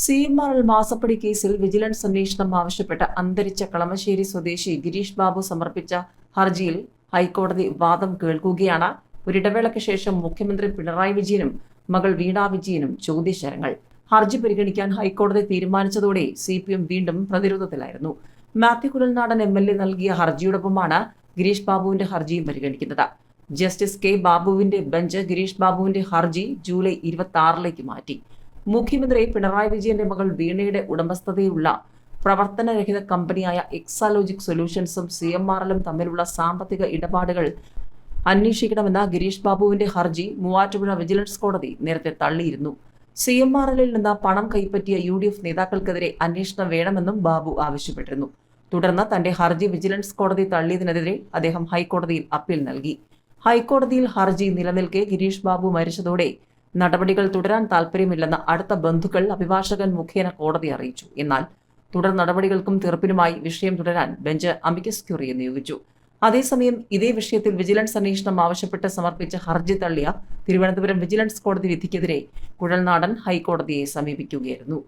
C M മാസപ്പടി കേസിൽ vigilance അന്വേഷണം ആവശ്യപ്പെട്ട് അന്തരിച്ച കളമശ്ശേരി സ്വദേശി ഗിരീഷ് ബാബു സമർപ്പിച്ച ഹർജിയിൽ ഹൈക്കോടതി വാദം കേൾക്കുകയാണ്. ഒരിടവേളയ്ക്ക് ശേഷം മുഖ്യമന്ത്രി പിണറായി വിജയനും മകൾ വീണ വിജയനും ചോദ്യശരങ്ങൾ ഹർജി പരിഗണിക്കാൻ ഹൈക്കോടതി തീരുമാനിച്ചതോടെ സി പി എം വീണ്ടും പ്രതിരോധത്തിലായിരുന്നു. Mathew Kuzhalnadan M L A നൽകിയ ഹർജിയോടൊപ്പമാണ് ഗിരീഷ് ബാബുവിന്റെ ഹർജിയും പരിഗണിക്കുന്നത്. ജസ്റ്റിസ് കെ ബാബുവിന്റെ ബെഞ്ച് ഗിരീഷ് ബാബുവിന്റെ ഹർജി ജൂലൈ ഇരുപത്തി ആറിലേക്ക് മാറ്റി. മുഖ്യമന്ത്രി പിണറായി വിജയന്റെ മകൾ വീണയുടെ ഉടമസ്ഥതയിലുള്ള പ്രവർത്തനരഹിത കമ്പനിയായ എക്സാലോജിക് സൊല്യൂഷൻസും സി എം ആർ എല്ലും തമ്മിലുള്ള സാമ്പത്തിക ഇടപാടുകൾ അന്വേഷിക്കണമെന്ന ഗിരീഷ് ബാബുവിന്റെ ഹർജി മൂവാറ്റുപുഴ വിജിലൻസ് കോടതി നേരത്തെ തള്ളിയിരുന്നു. സി എം ആർ എല്ലിൽ നിന്ന് പണം കൈപ്പറ്റിയ യു ഡി എഫ് നേതാക്കൾക്കെതിരെ അന്വേഷണം വേണമെന്നും ബാബു ആവശ്യപ്പെട്ടിരുന്നു. തുടർന്ന് തന്റെ ഹർജി വിജിലൻസ് കോടതി തള്ളിയതിനെതിരെ അദ്ദേഹം ഹൈക്കോടതിയിൽ അപ്പീൽ നൽകി. ഹൈക്കോടതിയിൽ ഹർജി നിലനിൽക്കെ ഗിരീഷ് ബാബു മരിച്ചതോടെ നടപടികൾ തുടരാൻ താൽപ്പര്യമില്ലെന്ന് അടുത്ത ബന്ധുക്കൾ അഭിഭാഷകൻ മുഖേന കോടതി അറിയിച്ചു. എന്നാൽ തുടർ നടപടികൾക്കും തീർപ്പിനുമായി വിഷയം തുടരാൻ ബെഞ്ച് അമിക്കസ് ക്യൂറിയെ നിയോഗിച്ചു. അതേസമയം ഇതേ വിഷയത്തിൽ വിജിലൻസ് അന്വേഷണം ആവശ്യപ്പെട്ട് സമർപ്പിച്ച ഹർജി തള്ളിയ തിരുവനന്തപുരം വിജിലൻസ് കോടതി വിധിക്കെതിരെ കുഴൽനാടൻ ഹൈക്കോടതിയെ സമീപിക്കുകയായിരുന്നു.